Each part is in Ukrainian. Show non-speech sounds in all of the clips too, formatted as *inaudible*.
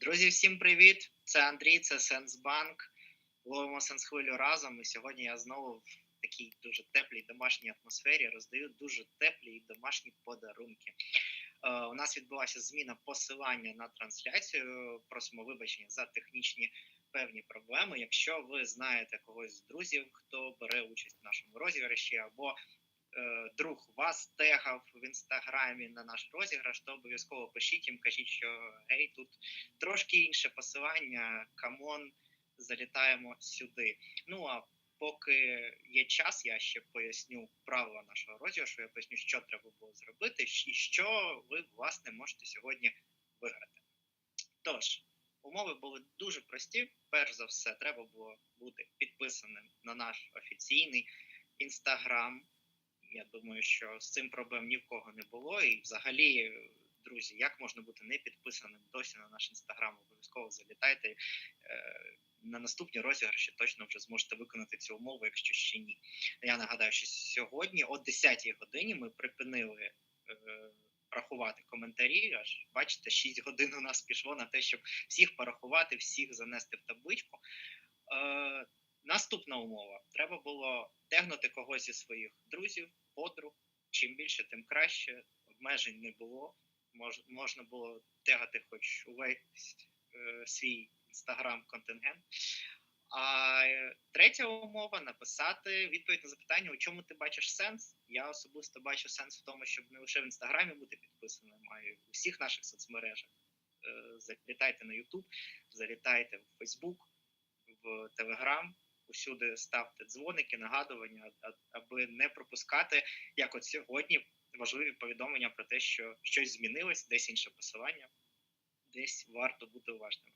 Друзі, всім привіт! Це Андрій, це Сенсбанк. Ловимо Сенсхвилю разом. І сьогодні я знову в такій дуже теплій домашній атмосфері роздаю дуже теплі і домашні подарунки. Е, у нас відбулася зміна посилання на трансляцію. Просимо вибачення за технічні певні проблеми. Якщо ви знаєте когось з друзів, хто бере участь в нашому розіграші, або друг вас тегав в інстаграмі на наш розіграш, то обов'язково пишіть їм, кажіть, що гей, тут трошки інше посилання, камон, залітаємо сюди. Ну а поки є час, я ще поясню правила нашого розіграшу, я поясню, що треба було зробити, і що ви власне можете сьогодні виграти. Тож, умови були дуже прості. Перш за все, треба було бути підписаним на наш офіційний інстаграм. Я думаю, що з цим проблем ні в кого не було. І взагалі, друзі, як можна бути не підписаним досі на наш інстаграм? Обов'язково залітайте. Е, на наступні розіграші точно вже зможете виконати цю умову, якщо ще ні. Я нагадаю, що сьогодні, о 10-й годині, ми припинили е, рахувати коментарі. Аж бачите, 6 годин у нас пішло на те, щоб всіх порахувати, всіх занести в табличку. Е, Наступна умова: треба було тегнути когось зі своїх друзів, подруг. Чим більше, тим краще. Обмежень не було. Мож, можна було тегати, хоч увесь е, свій інстаграм-контингент. А е, третя умова написати відповідь на запитання, у чому ти бачиш сенс. Я особисто бачу сенс в тому, щоб не лише в інстаграмі бути підписаним, а й у всіх наших соцмережах. Е, залітайте на Ютуб, залітайте в Фейсбук, в Телеграм. Усюди ставте дзвоники, нагадування, аби не пропускати, як от сьогодні, важливі повідомлення про те, що щось змінилось, десь інше посилання, десь варто бути уважним.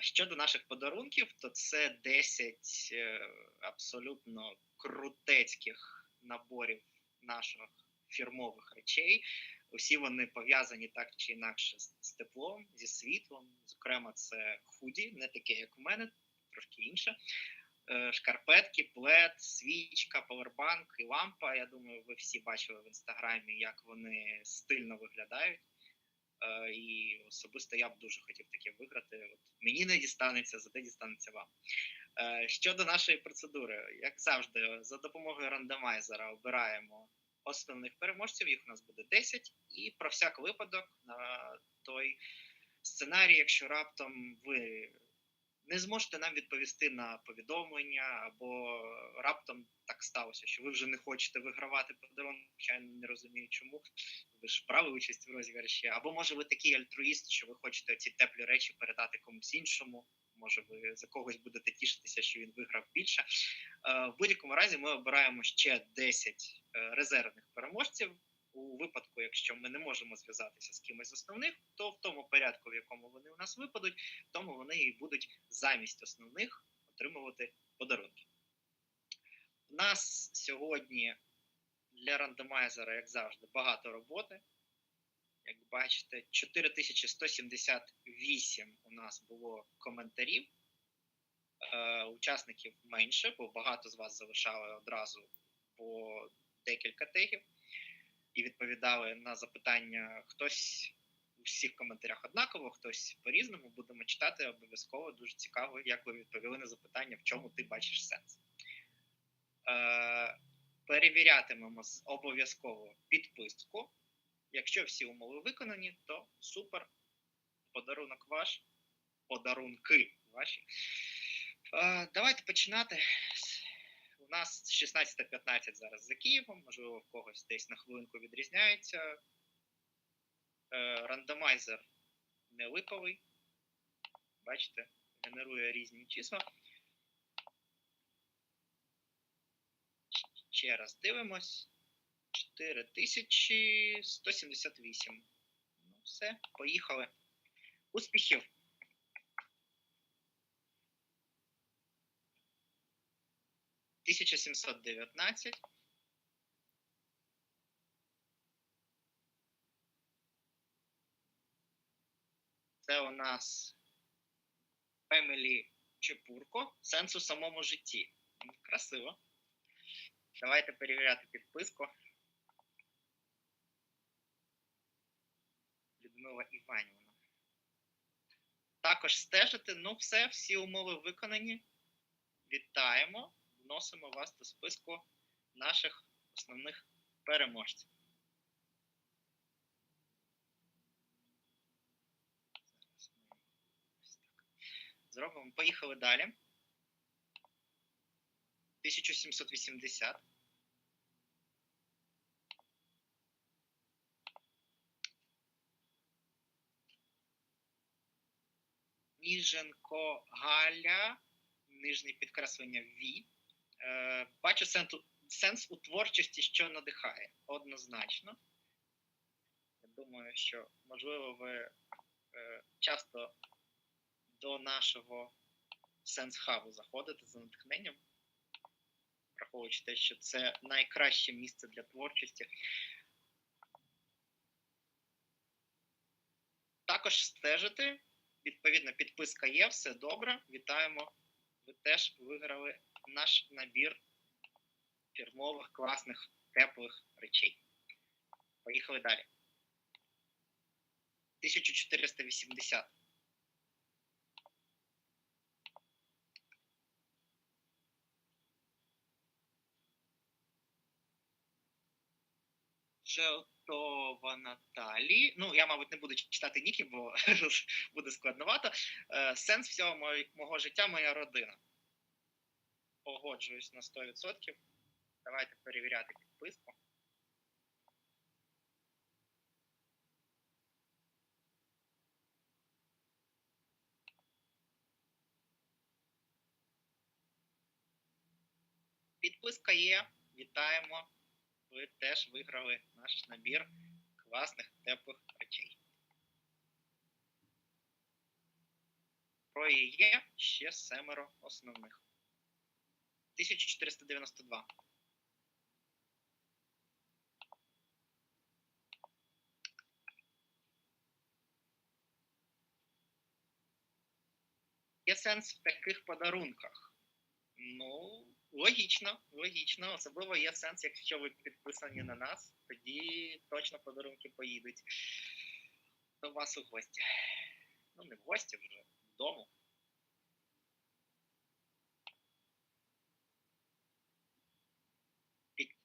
Щодо наших подарунків, то це 10 е, абсолютно крутецьких наборів наших фірмових речей. Усі вони пов'язані так чи інакше з теплом, зі світлом. Зокрема, це худі, не таке, як у мене, трошки інше. Е, шкарпетки, плед, свічка, павербанк і лампа. Я думаю, ви всі бачили в інстаграмі, як вони стильно виглядають. Е, і особисто я б дуже хотів таке виграти. От Мені не дістанеться, зате дістанеться вам. Е, щодо нашої процедури, як завжди, за допомогою рандомайзера обираємо основних переможців. Їх у нас буде 10, і про всяк випадок на той сценарій, якщо раптом ви не зможете нам відповісти на повідомлення, або раптом так сталося, що ви вже не хочете вигравати подарунок, я не розумію, чому ви ж брали участь в розіграші, або може ви такий альтруїст, що ви хочете ці теплі речі передати комусь іншому. Може, ви за когось будете тішитися, що він виграв більше. Е, в будь-якому разі ми обираємо ще 10 е, резервних переможців у випадку, якщо ми не можемо зв'язатися з кимось з основних, то в тому порядку, в якому вони у нас випадуть, в тому вони і будуть замість основних отримувати подарунки. У нас сьогодні для рандомайзера, як завжди, багато роботи. Як бачите, 4178 у нас було коментарів. Е, Учасників менше, бо багато з вас залишали одразу по декілька тегів і відповідали на запитання хтось у всіх коментарях однаково, хтось по-різному. Будемо читати обов'язково дуже цікаво, як ви відповіли на запитання, в чому ти бачиш сенс. Е, Перевірятимемо обов'язково підписку. Якщо всі умови виконані, то супер. Подарунок ваш, подарунки ваші. Е, Давайте починати у нас 16.15 зараз за Києвом, можливо, в когось десь на хвилинку відрізняється. Е, рандомайзер не липовий. Бачите, генерує різні числа. Ще раз дивимось. 4178. Ну, все, поїхали. Успіхів! 1719. Це у нас Family Чепурко. Сенс у самому житті. Красиво. Давайте перевіряти підписку. Людмила Іванівна. Також стежити. Ну, все, всі умови виконані. Вітаємо. Вносимо вас до списку наших основних переможців. Зробимо. Поїхали далі. 1780. Ніженко Галя, нижнє підкреслення Ві. Е, бачу сенс, сенс у творчості, що надихає. Однозначно. Я думаю, що, можливо, ви е, часто до нашого сенс-хабу заходите за натхненням, враховуючи те, що це найкраще місце для творчості. Також стежити. Відповідно, підписка є, все добре. Вітаємо. Ви теж виграли наш набір фірмових, класних, теплих речей. Поїхали далі. 1480. Желтова Наталі. Ну, я, мабуть, не буду читати ніки, бо *laughs* буде складновато. Е, Сенс всього мого, життя моя родина. Погоджуюсь на 100%. Давайте перевіряти підписку. Підписка є. Вітаємо. Ви теж виграли наш набір класних теплих речей. Про є ще семеро основних. 1492. Є сенс в таких подарунках. Ну, логічно, логічно. Особливо є сенс, якщо ви підписані на нас, тоді точно подарунки поїдуть до вас у гості. Ну, не в гості вже, вдома.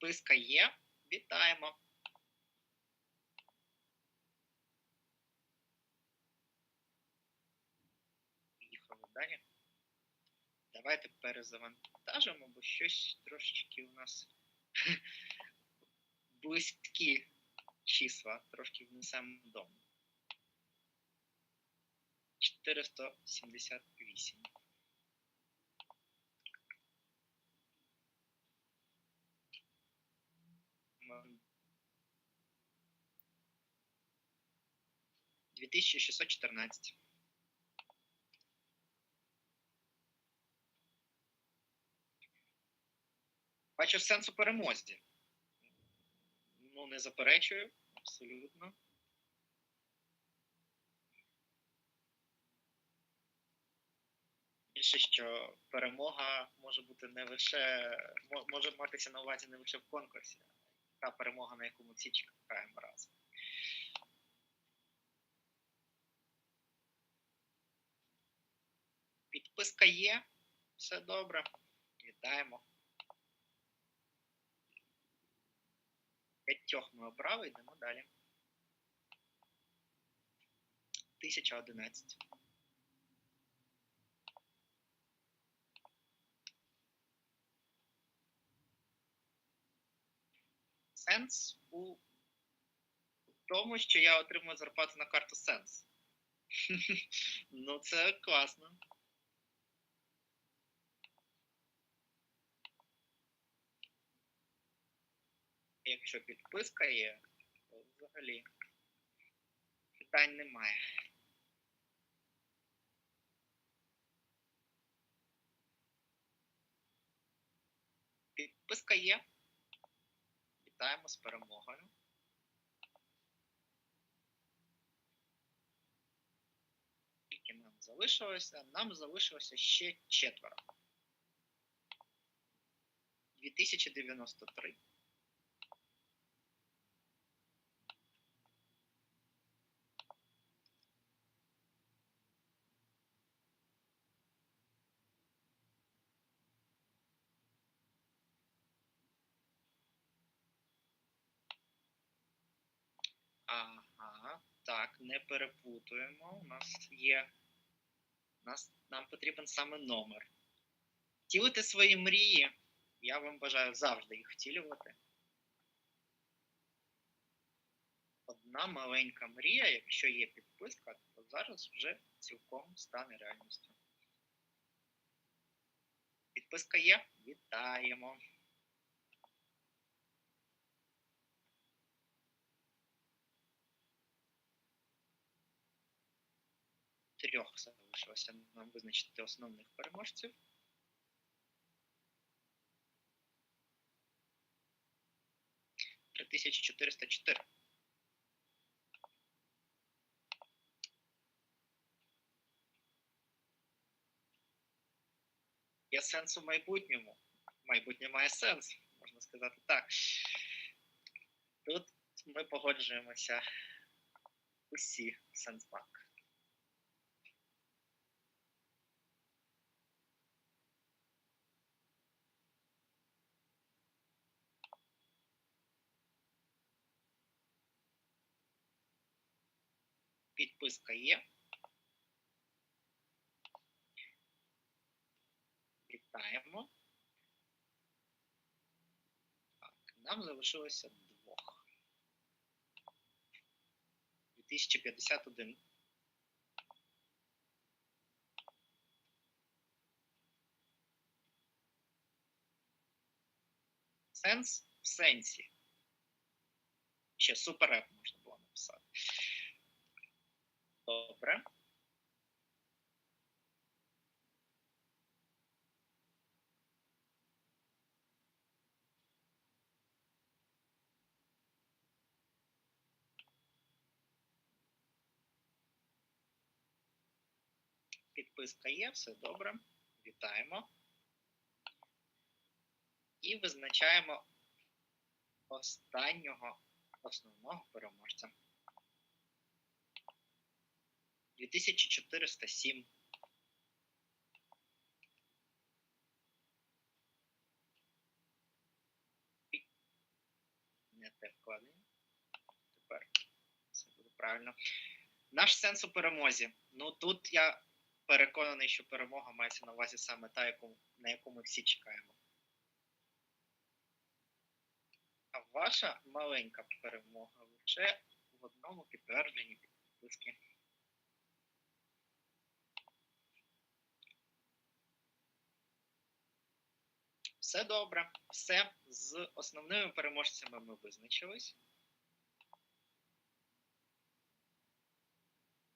Підписка є. Вітаємо. Поїхали далі. Давайте перезавантажимо, бо щось трошечки у нас *laughs* близькі числа, трошки внесемо вдома. 478. Дві тисячі шістсот чотирнадцять. Бачу сенс у перемозі. Ну, не заперечую, абсолютно. Більше, що перемога може бути не лише, може матися на увазі не лише в конкурсі, а та перемога, на яку ми всі чекаємо разом. Підписка є, все добре. Вітаємо. П'ятьох ми обрали, йдемо далі. 1011. Сенс у тому, що я отримую зарплату на карту Сенс. *laughs* Ну, це класно. Якщо підписка є, то взагалі питань немає. Підписка є. Вітаємо з перемогою. Скільки нам залишилося? Нам залишилося ще четверо. 2093. Так, не переплутуємо. У нас є. У нас, нам потрібен саме номер. Втілити свої мрії. Я вам бажаю завжди їх втілювати. Одна маленька мрія, якщо є підписка, то зараз вже цілком стане реальністю. Підписка є? Вітаємо. Трьох залишилося нам визначити основних переможців. Три тисячі чотириста чотири. Є сенс у майбутньому. Майбутнє має сенс, можна сказати так. Тут ми погоджуємося усі в. Підписка є. Вітаємо. Так, нам залишилося двох. 2051. Сенс в сенсі. Ще супереп. Добре. Підписка є, все добре. Вітаємо. І визначаємо останнього основного переможця. 2407. Не те вкладення. Тепер все буде правильно. Наш сенс у перемозі. Ну тут я переконаний, що перемога мається на увазі саме та, яку, на яку ми всі чекаємо. А ваша маленька перемога лише в одному підтвердженні підписки. Все добре. Все з основними переможцями ми визначились.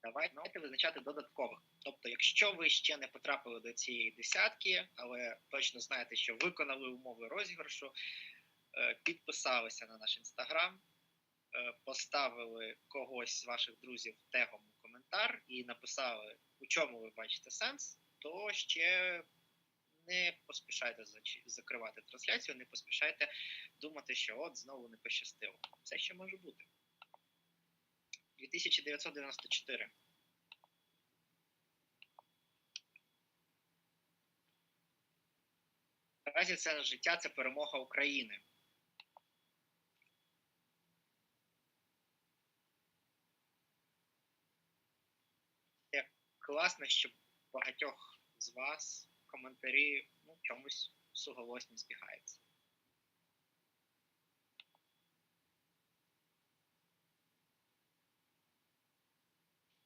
Давайте визначати додаткових. Тобто, якщо ви ще не потрапили до цієї десятки, але точно знаєте, що виконали умови розіграшу, підписалися на наш інстаграм, поставили когось з ваших друзів тегом у коментар і написали, у чому ви бачите сенс, то ще не поспішайте закривати трансляцію, не поспішайте думати, що от знову не пощастило. Це ще може бути. 2994. Наразі це життя це перемога України. Як класно, що багатьох з вас коментарі ну, чомусь суголосні збігаються.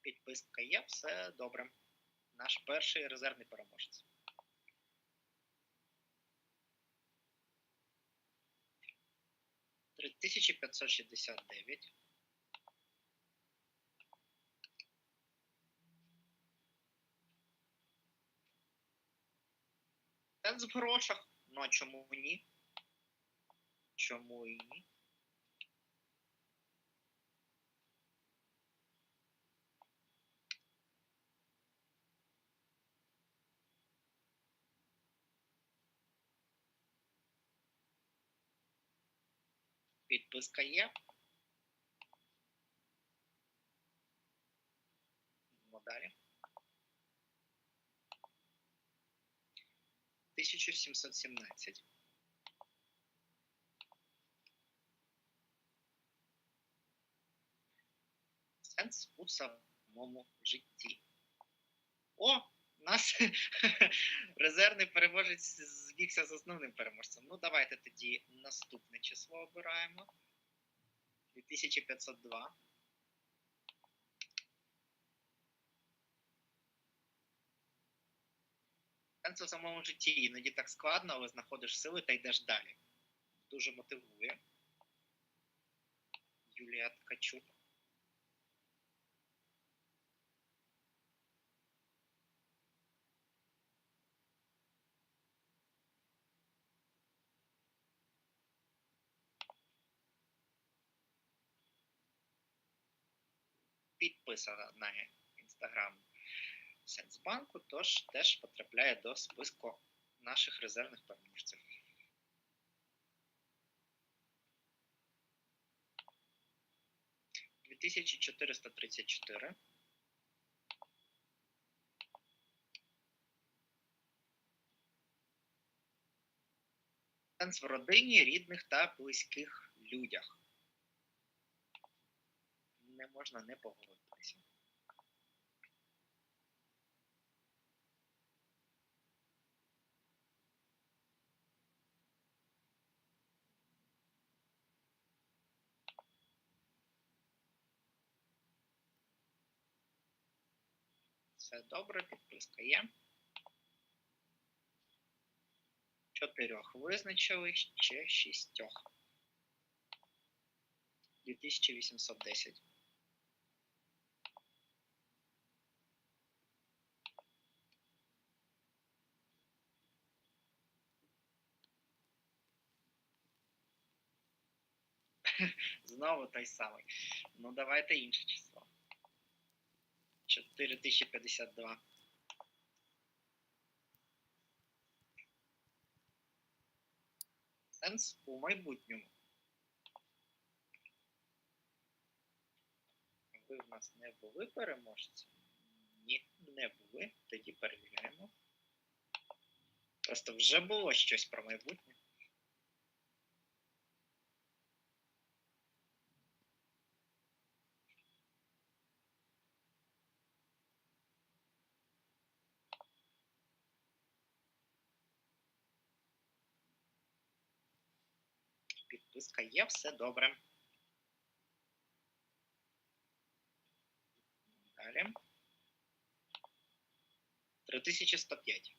Підписка є, все добре. Наш перший резервний переможець. Три тисячі п'ятсот шістдесят дев'ять. Сенс в грошах. Ну а чому ні? Чому і ні? Підписка є. Далі. 1717. сенс у самому житті. О, у нас *laughs* резервний переможець збігся з основним переможцем. Ну, давайте тоді наступне число обираємо. 2502. Сенс у самому житті іноді так складно, але знаходиш сили та йдеш далі. Дуже мотивує. Юлія Ткачук. Підписана на інстаграм Сенсбанку, тож теж потрапляє до списку наших резервних переможців. Дві. Сенс в родині, рідних та близьких людях. Не можна не погодитися. Все добре, підписка є. Чотирьох визначили, ще шістьох. 2810. *laughs* Знову той самий. Ну, давайте інше число. 4052. Сенс у майбутньому. Ви в нас не були переможці? Ні, не були. Тоді перевіряємо. Просто вже було щось про майбутнє. Підписка все добре. Далі. 3105.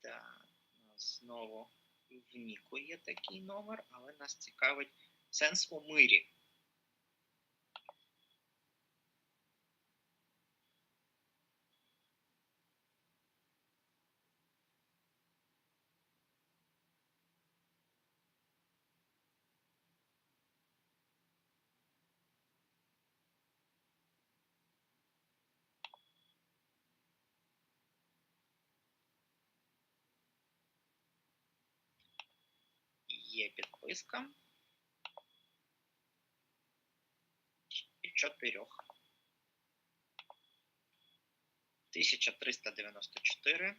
Так, знову в Ніку є такий номер, але нас цікавить сенс у мирі. Є підписка. Чотирьох. 1394.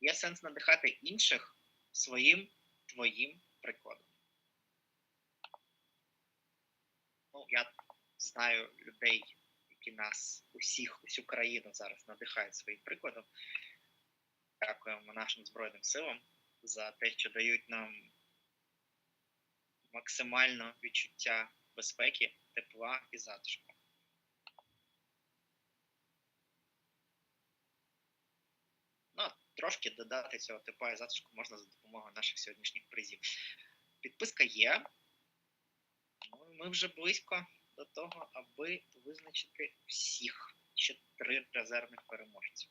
Є сенс надихати інших своїм твоїм прикладом. Ну, я знаю людей, які нас усіх, усю країну зараз надихають своїм прикладом. Дякуємо нашим Збройним силам за те, що дають нам максимально відчуття безпеки, тепла і затишку. Ну, трошки додати цього тепла і затишку можна за допомогою наших сьогоднішніх призів. Підписка є. Ну, ми вже близько до того, аби визначити всіх ще три резервних переможців.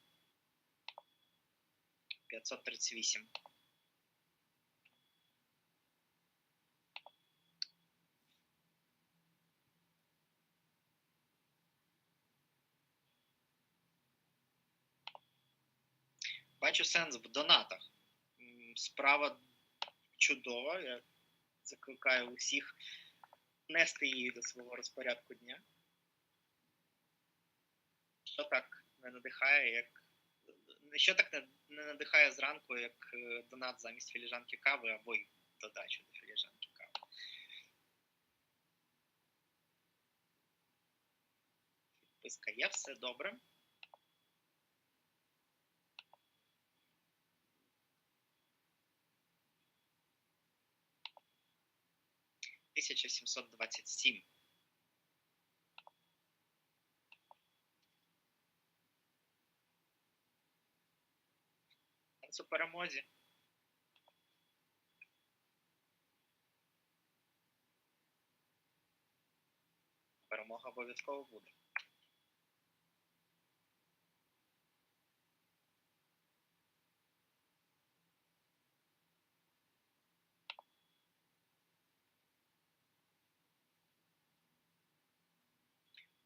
538. Бачу сенс в донатах. Справа чудова. Я закликаю усіх внести її до свого розпорядку дня. Що так не надихає, як. Що так не, надихає зранку, як е, донат замість філіжанки кави або й додачу до філіжанки кави. Підписка є, все добре. Тисяча сімсот двадцять сім. у перемозі. Перемога обов'язково буде.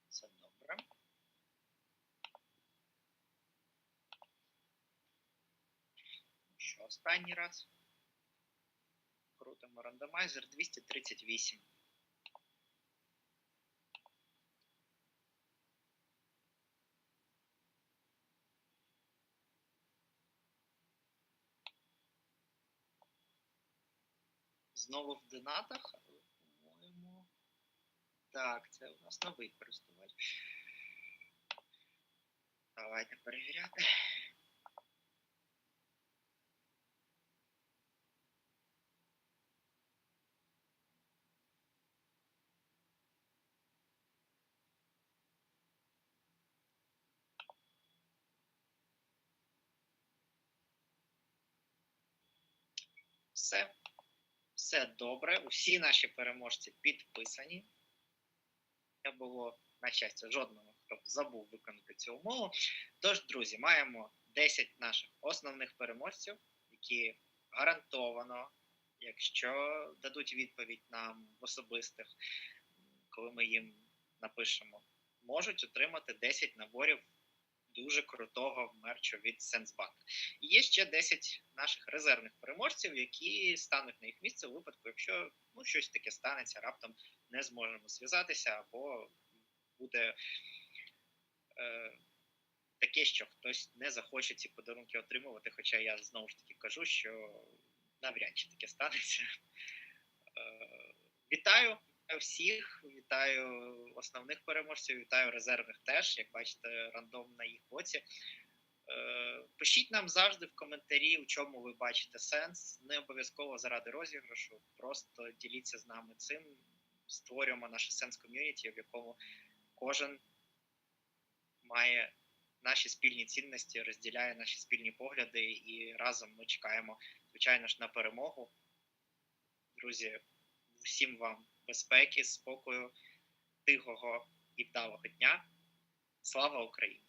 Все добре. Що останній раз? Крутимо рандомайзер 238. Знову в донатах, по-моєму. Так, це у нас новий користувач. Давайте перевіряти. Все. Все добре. Усі наші переможці підписані. Не було, на щастя, жодного, хто забув виконати цю умову. Тож, друзі, маємо 10 наших основних переможців, які гарантовано, якщо дадуть відповідь нам в особистих, коли ми їм напишемо, можуть отримати 10 наборів дуже крутого мерчу від Сенсбанк. Є ще 10 наших резервних переможців, які стануть на їх місце у випадку, якщо ну, щось таке станеться, раптом не зможемо зв'язатися, або буде е, таке, що хтось не захоче ці подарунки отримувати. Хоча я знову ж таки кажу, що навряд чи таке станеться. Е, вітаю! Всіх, вітаю основних переможців, вітаю резервних теж. Як бачите, рандом на їх боці. Е, пишіть нам завжди в коментарі, у чому ви бачите сенс. Не обов'язково заради розіграшу. Просто діліться з нами цим. Створюємо наше сенс ком'юніті, в якому кожен має наші спільні цінності, розділяє наші спільні погляди, і разом ми чекаємо, звичайно ж, на перемогу. Друзі, всім вам безпеки, спокою, тихого і вдалого дня. Слава Україні!